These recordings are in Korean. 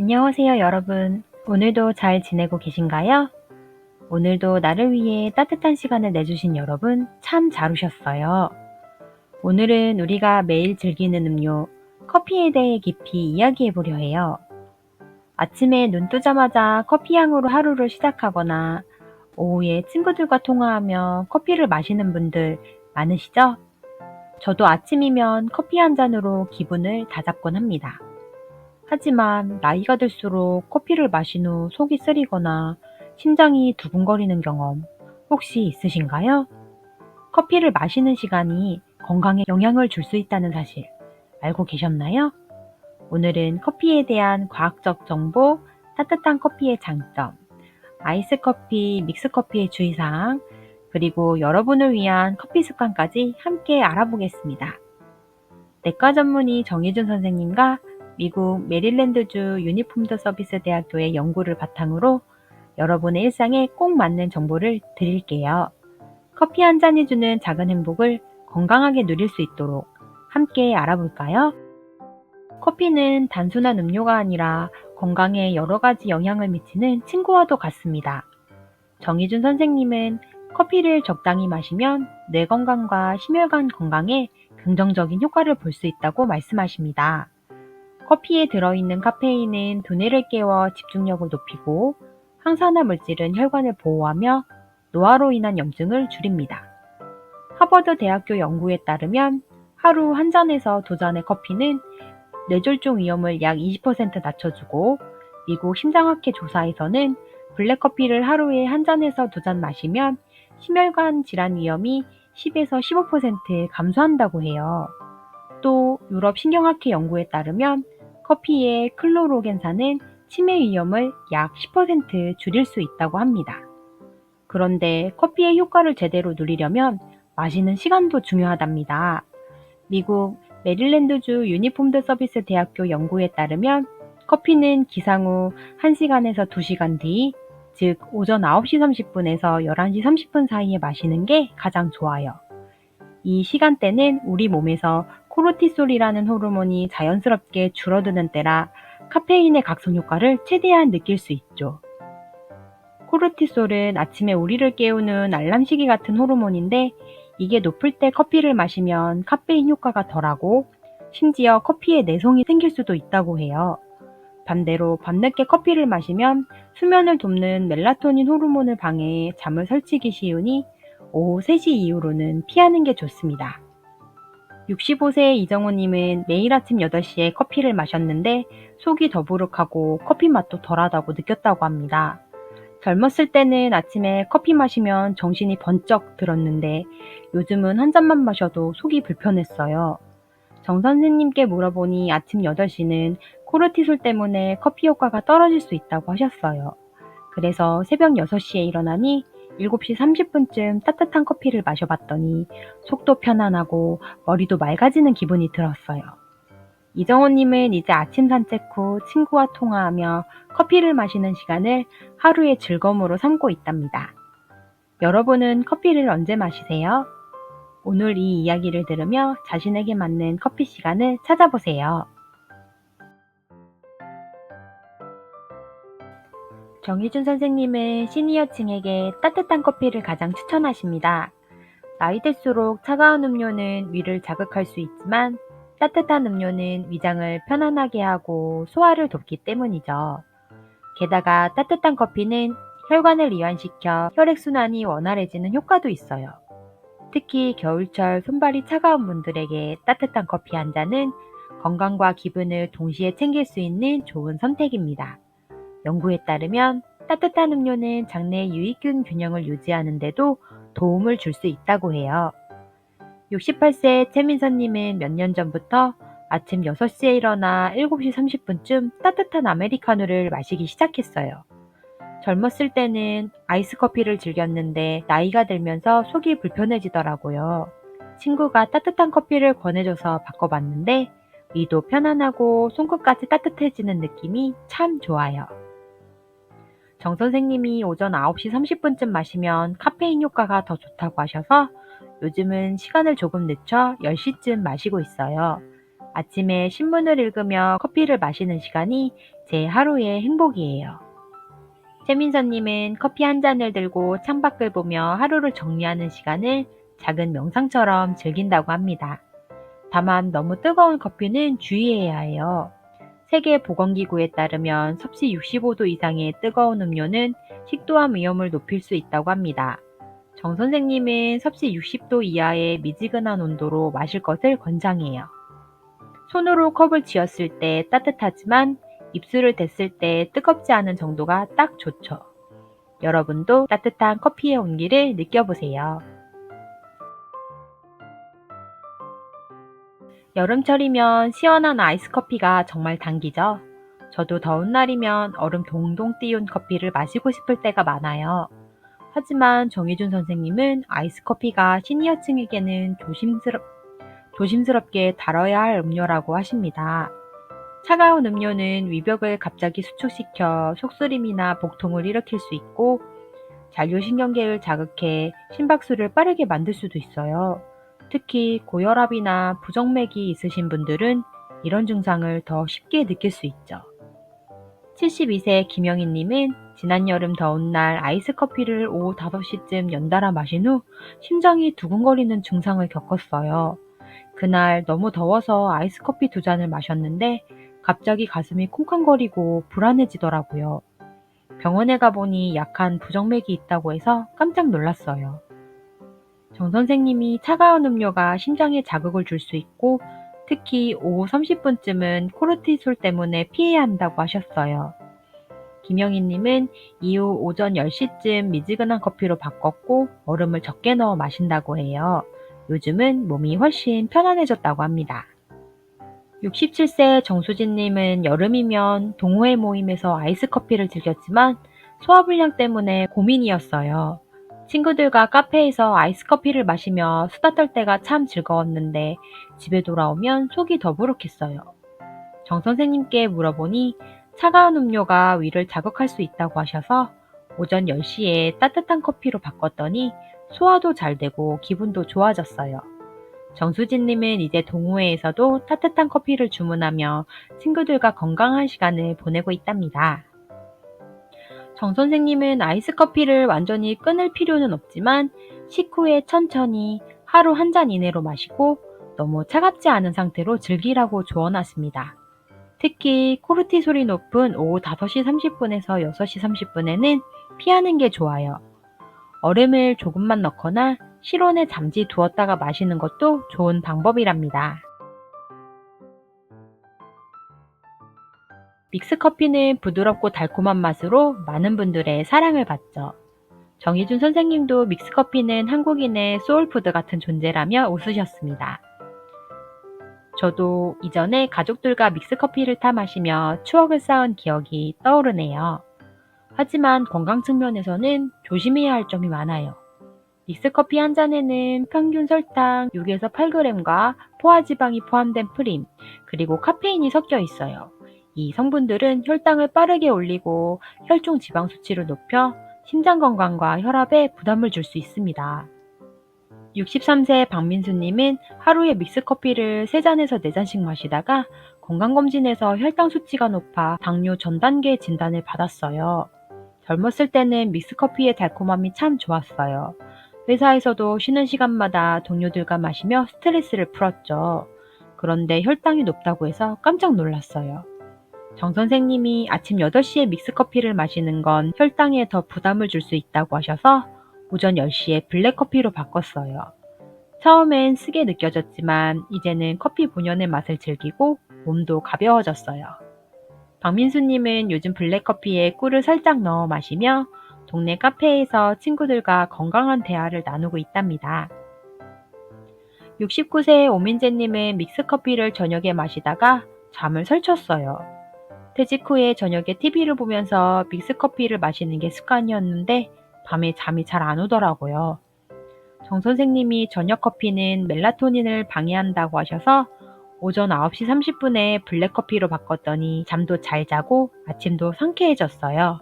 안녕하세요, 여러분. 오늘도 잘 지내고 계신가요? 오늘도 나를 위해 따뜻한 시간을 내주신 여러분 참 잘 오셨어요. 오늘은 우리가 매일 즐기는 음료, 커피에 대해 깊이 이야기해 보려 해요. 아침에 눈 뜨자마자 커피 향으로 하루를 시작하거나 오후에 친구들과 통화하며 커피를 마시는 분들 많으시죠? 저도 아침이면 커피 한 잔으로 기분을 다잡곤 합니다. 하지만 나이가 들수록 커피를 마신 후 속이 쓰리거나 심장이 두근거리는 경험 혹시 있으신가요? 커피를 마시는 시간이 건강에 영향을 줄 수 있다는 사실 알고 계셨나요? 오늘은 커피에 대한 과학적 정보, 따뜻한 커피의 장점, 아이스 커피, 믹스 커피의 주의사항, 그리고 여러분을 위한 커피 습관까지 함께 알아보겠습니다. 내과 전문의 정희준 선생님과 미국 메릴랜드주 유니폼드 서비스 대학교의 연구를 바탕으로 여러분의 일상에 꼭 맞는 정보를 드릴게요. 커피 한 잔이 주는 작은 행복을 건강하게 누릴 수 있도록 함께 알아볼까요? 커피는 단순한 음료가 아니라 건강에 여러 가지 영향을 미치는 친구와도 같습니다. 정희준 선생님은 커피를 적당히 마시면 뇌 건강과 심혈관 건강에 긍정적인 효과를 볼 수 있다고 말씀하십니다. 커피에 들어있는 카페인은 두뇌를 깨워 집중력을 높이고 항산화 물질은 혈관을 보호하며 노화로 인한 염증을 줄입니다. 하버드 대학교 연구에 따르면 하루 한 잔에서 두 잔의 커피는 뇌졸중 위험을 약 20% 낮춰주고 미국 심장학회 조사에서는 블랙커피를 하루에 한 잔에서 두 잔 마시면 심혈관 질환 위험이 10에서 15% 감소한다고 해요. 또 유럽 신경학회 연구에 따르면 커피의 클로로겐산은 치매 위험을 약 10% 줄일 수 있다고 합니다. 그런데 커피의 효과를 제대로 누리려면 마시는 시간도 중요하답니다. 미국 메릴랜드주 유니폼드 서비스 대학교 연구에 따르면 커피는 기상 후 1시간에서 2시간 뒤, 즉 오전 9시 30분에서 11시 30분 사이에 마시는 게 가장 좋아요. 이 시간대는 우리 몸에서 코르티솔이라는 호르몬이 자연스럽게 줄어드는 때라 카페인의 각성 효과를 최대한 느낄 수 있죠. 코르티솔은 아침에 우리를 깨우는 알람 시기 같은 호르몬인데 이게 높을 때 커피를 마시면 카페인 효과가 덜하고 심지어 커피에 내성이 생길 수도 있다고 해요. 반대로 밤늦게 커피를 마시면 수면을 돕는 멜라토닌 호르몬을 방해해 잠을 설치기 쉬우니 오후 3시 이후로는 피하는 게 좋습니다. 65세 이정호님은 매일 아침 8시에 커피를 마셨는데 속이 더부룩하고 커피 맛도 덜하다고 느꼈다고 합니다. 젊었을 때는 아침에 커피 마시면 정신이 번쩍 들었는데 요즘은 한 잔만 마셔도 속이 불편했어요. 정 선생님께 물어보니 아침 8시는 코르티솔 때문에 커피 효과가 떨어질 수 있다고 하셨어요. 그래서 새벽 6시에 일어나니 7시 30분쯤 따뜻한 커피를 마셔봤더니 속도 편안하고 머리도 맑아지는 기분이 들었어요. 이정호님은 이제 아침 산책 후 친구와 통화하며 커피를 마시는 시간을 하루의 즐거움으로 삼고 있답니다. 여러분은 커피를 언제 마시세요? 오늘 이 이야기를 들으며 자신에게 맞는 커피 시간을 찾아보세요. 정희준 선생님은 시니어층에게 따뜻한 커피를 가장 추천하십니다. 나이 들수록 차가운 음료는 위를 자극할 수 있지만 따뜻한 음료는 위장을 편안하게 하고 소화를 돕기 때문이죠. 게다가 따뜻한 커피는 혈관을 이완시켜 혈액순환이 원활해지는 효과도 있어요. 특히 겨울철 손발이 차가운 분들에게 따뜻한 커피 한 잔은 건강과 기분을 동시에 챙길 수 있는 좋은 선택입니다. 연구에 따르면 따뜻한 음료는 장내 유익균 균형을 유지하는데도 도움을 줄 수 있다고 해요. 68세 최민선님은 몇 년 전부터 아침 6시에 일어나 7시 30분쯤 따뜻한 아메리카노를 마시기 시작했어요. 젊었을 때는 아이스 커피를 즐겼는데 나이가 들면서 속이 불편해지더라고요. 친구가 따뜻한 커피를 권해줘서 바꿔봤는데 위도 편안하고 손끝까지 따뜻해지는 느낌이 참 좋아요. 정 선생님이 오전 9시 30분쯤 마시면 카페인 효과가 더 좋다고 하셔서 요즘은 시간을 조금 늦춰 10시쯤 마시고 있어요. 아침에 신문을 읽으며 커피를 마시는 시간이 제 하루의 행복이에요. 최민서님은 커피 한 잔을 들고 창밖을 보며 하루를 정리하는 시간을 작은 명상처럼 즐긴다고 합니다. 다만 너무 뜨거운 커피는 주의해야 해요. 세계보건기구에 따르면 섭씨 65도 이상의 뜨거운 음료는 식도암 위험을 높일 수 있다고 합니다. 정 선생님은 섭씨 60도 이하의 미지근한 온도로 마실 것을 권장해요. 손으로 컵을 쥐었을 때 따뜻하지만 입술을 댔을 때 뜨겁지 않은 정도가 딱 좋죠. 여러분도 따뜻한 커피의 온기를 느껴보세요. 여름철이면 시원한 아이스 커피가 정말 당기죠. 저도 더운 날이면 얼음 동동 띄운 커피를 마시고 싶을 때가 많아요. 하지만 정희준 선생님은 아이스 커피가 시니어층에게는 조심스럽, 조심스럽게 다뤄야 할 음료라고 하십니다. 차가운 음료는 위벽을 갑자기 수축시켜 속쓰림이나 복통을 일으킬 수 있고 잔류신경계를 자극해 심박수를 빠르게 만들 수도 있어요. 특히 고혈압이나 부정맥이 있으신 분들은 이런 증상을 더 쉽게 느낄 수 있죠. 72세 김영희님은 지난 여름 더운 날 아이스 커피를 오후 5시쯤 연달아 마신 후 심장이 두근거리는 증상을 겪었어요. 그날 너무 더워서 아이스 커피 두 잔을 마셨는데 갑자기 가슴이 쿵쾅거리고 불안해지더라고요. 병원에 가보니 약한 부정맥이 있다고 해서 깜짝 놀랐어요. 정 선생님이 차가운 음료가 심장에 자극을 줄 수 있고 특히 오후 30분쯤은 코르티솔 때문에 피해야 한다고 하셨어요. 김영희님은 이후 오전 10시쯤 미지근한 커피로 바꿨고 얼음을 적게 넣어 마신다고 해요. 요즘은 몸이 훨씬 편안해졌다고 합니다. 67세 정수진님은 여름이면 동호회 모임에서 아이스 커피를 즐겼지만 소화불량 때문에 고민이었어요. 친구들과 카페에서 아이스 커피를 마시며 수다 떨 때가 참 즐거웠는데 집에 돌아오면 속이 더부룩했어요. 정 선생님께 물어보니 차가운 음료가 위를 자극할 수 있다고 하셔서 오전 10시에 따뜻한 커피로 바꿨더니 소화도 잘 되고 기분도 좋아졌어요. 정수진님은 이제 동호회에서도 따뜻한 커피를 주문하며 친구들과 건강한 시간을 보내고 있답니다. 정 선생님은 아이스 커피를 완전히 끊을 필요는 없지만 식후에 천천히 하루 한 잔 이내로 마시고 너무 차갑지 않은 상태로 즐기라고 조언하십니다. 특히 코르티솔이 높은 오후 5시 30분에서 6시 30분에는 피하는 게 좋아요. 얼음을 조금만 넣거나 실온에 잠시 두었다가 마시는 것도 좋은 방법이랍니다. 믹스커피는 부드럽고 달콤한 맛으로 많은 분들의 사랑을 받죠. 정희준 선생님도 믹스커피는 한국인의 소울푸드 같은 존재라며 웃으셨습니다. 저도 이전에 가족들과 믹스커피를 타 마시며 추억을 쌓은 기억이 떠오르네요. 하지만 건강 측면에서는 조심해야 할 점이 많아요. 믹스커피 한 잔에는 평균 설탕 6에서 8g과 포화지방이 포함된 프림, 그리고 카페인이 섞여 있어요. 이 성분들은 혈당을 빠르게 올리고 혈중 지방 수치를 높여 심장 건강과 혈압에 부담을 줄 수 있습니다. 63세 박민수님은 하루에 믹스커피를 3잔에서 4잔씩 마시다가 건강검진에서 혈당 수치가 높아 당뇨 전 단계 진단을 받았어요. 젊었을 때는 믹스커피의 달콤함이 참 좋았어요. 회사에서도 쉬는 시간마다 동료들과 마시며 스트레스를 풀었죠. 그런데 혈당이 높다고 해서 깜짝 놀랐어요. 정 선생님이 아침 8시에 믹스커피를 마시는 건 혈당에 더 부담을 줄 수 있다고 하셔서 오전 10시에 블랙커피로 바꿨어요. 처음엔 쓰게 느껴졌지만 이제는 커피 본연의 맛을 즐기고 몸도 가벼워졌어요. 박민수님은 요즘 블랙커피에 꿀을 살짝 넣어 마시며 동네 카페에서 친구들과 건강한 대화를 나누고 있답니다. 69세 오민재님은 믹스커피를 저녁에 마시다가 잠을 설쳤어요. 퇴직 후에 저녁에 TV를 보면서 믹스커피를 마시는 게 습관이었는데 밤에 잠이 잘 안 오더라고요. 정 선생님이 저녁 커피는 멜라토닌을 방해한다고 하셔서 오전 9시 30분에 블랙커피로 바꿨더니 잠도 잘 자고 아침도 상쾌해졌어요.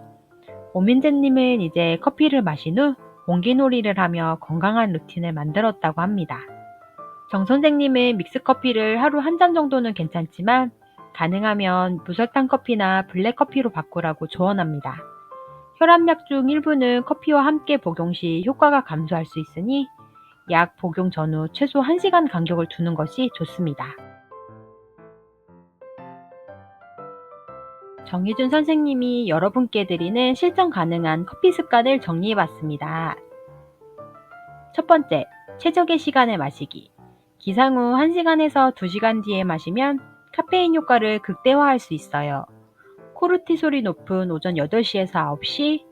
오민재님은 이제 커피를 마신 후 공기놀이를 하며 건강한 루틴을 만들었다고 합니다. 정 선생님은 믹스커피를 하루 한 잔 정도는 괜찮지만 가능하면 무설탕 커피나 블랙 커피로 바꾸라고 조언합니다. 혈압약 중 일부는 커피와 함께 복용 시 효과가 감소할 수 있으니 약 복용 전후 최소 1시간 간격을 두는 것이 좋습니다. 정희준 선생님이 여러분께 드리는 실천 가능한 커피 습관을 정리해 봤습니다. 첫 번째, 최적의 시간에 마시기. 기상 후 1시간에서 2시간 뒤에 마시면 카페인 효과를 극대화할 수 있어요. 코르티솔이 높은 오전 8시에서 9시,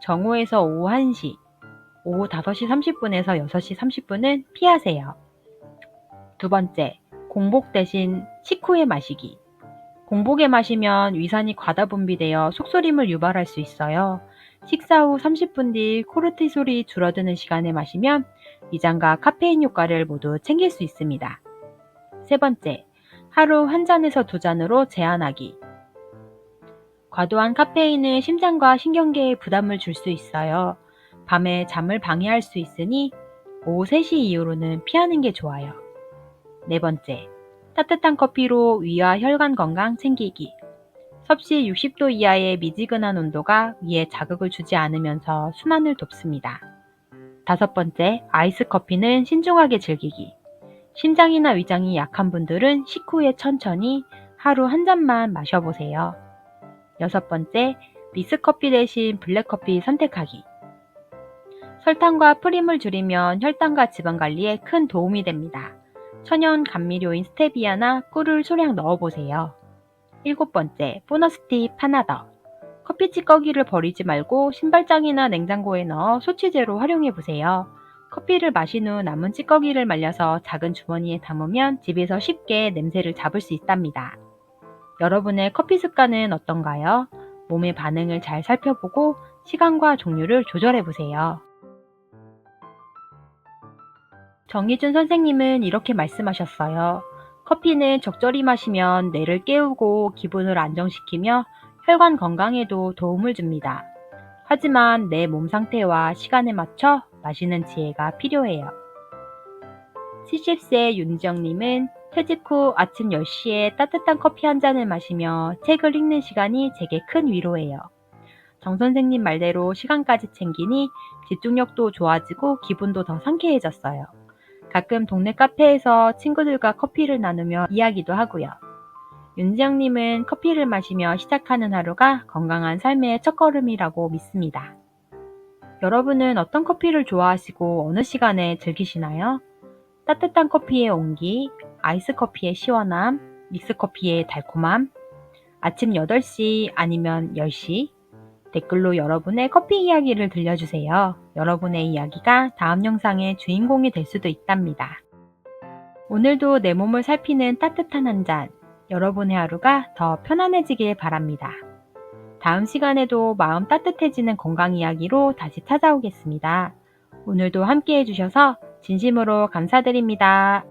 정오에서 오후 1시, 오후 5시 30분에서 6시 30분은 피하세요. 두 번째, 공복 대신 식후에 마시기. 공복에 마시면 위산이 과다 분비되어 속쓰림을 유발할 수 있어요. 식사 후 30분 뒤 코르티솔이 줄어드는 시간에 마시면 위장과 카페인 효과를 모두 챙길 수 있습니다. 세 번째, 하루 한 잔에서 두 잔으로 제한하기. 과도한 카페인은 심장과 신경계에 부담을 줄 수 있어요. 밤에 잠을 방해할 수 있으니 오후 3시 이후로는 피하는 게 좋아요. 네 번째, 따뜻한 커피로 위와 혈관 건강 챙기기. 섭씨 60도 이하의 미지근한 온도가 위에 자극을 주지 않으면서 순환을 돕습니다. 다섯 번째, 아이스 커피는 신중하게 즐기기. 심장이나 위장이 약한 분들은 식후에 천천히 하루 한 잔만 마셔보세요. 여섯 번째, 믹스커피 대신 블랙커피 선택하기. 설탕과 프림을 줄이면 혈당과 지방 관리에 큰 도움이 됩니다. 천연 감미료인 스테비아나 꿀을 소량 넣어보세요. 일곱 번째, 보너스 팁 하나 더. 커피 찌꺼기를 버리지 말고 신발장이나 냉장고에 넣어 소치제로 활용해 보세요. 커피를 마신 후 남은 찌꺼기를 말려서 작은 주머니에 담으면 집에서 쉽게 냄새를 잡을 수 있답니다. 여러분의 커피 습관은 어떤가요? 몸의 반응을 잘 살펴보고 시간과 종류를 조절해 보세요. 정희준 선생님은 이렇게 말씀하셨어요. 커피는 적절히 마시면 뇌를 깨우고 기분을 안정시키며 혈관 건강에도 도움을 줍니다. 하지만 내 몸 상태와 시간에 맞춰 마시는 지혜가 필요해요. 70세 윤지영님은 퇴직 후 아침 10시에 따뜻한 커피 한 잔을 마시며 책을 읽는 시간이 제게 큰 위로예요. 정 선생님 말대로 시간까지 챙기니 집중력도 좋아지고 기분도 더 상쾌해졌어요. 가끔 동네 카페에서 친구들과 커피를 나누며 이야기도 하고요. 윤지영님은 커피를 마시며 시작하는 하루가 건강한 삶의 첫걸음이라고 믿습니다. 여러분은 어떤 커피를 좋아하시고 어느 시간에 즐기시나요? 따뜻한 커피의 온기, 아이스 커피의 시원함, 믹스 커피의 달콤함, 아침 8시 아니면 10시, 댓글로 여러분의 커피 이야기를 들려주세요. 여러분의 이야기가 다음 영상의 주인공이 될 수도 있답니다. 오늘도 내 몸을 살피는 따뜻한 한 잔, 여러분의 하루가 더 편안해지길 바랍니다. 다음 시간에도 마음 따뜻해지는 건강 이야기로 다시 찾아오겠습니다. 오늘도 함께 해주셔서 진심으로 감사드립니다.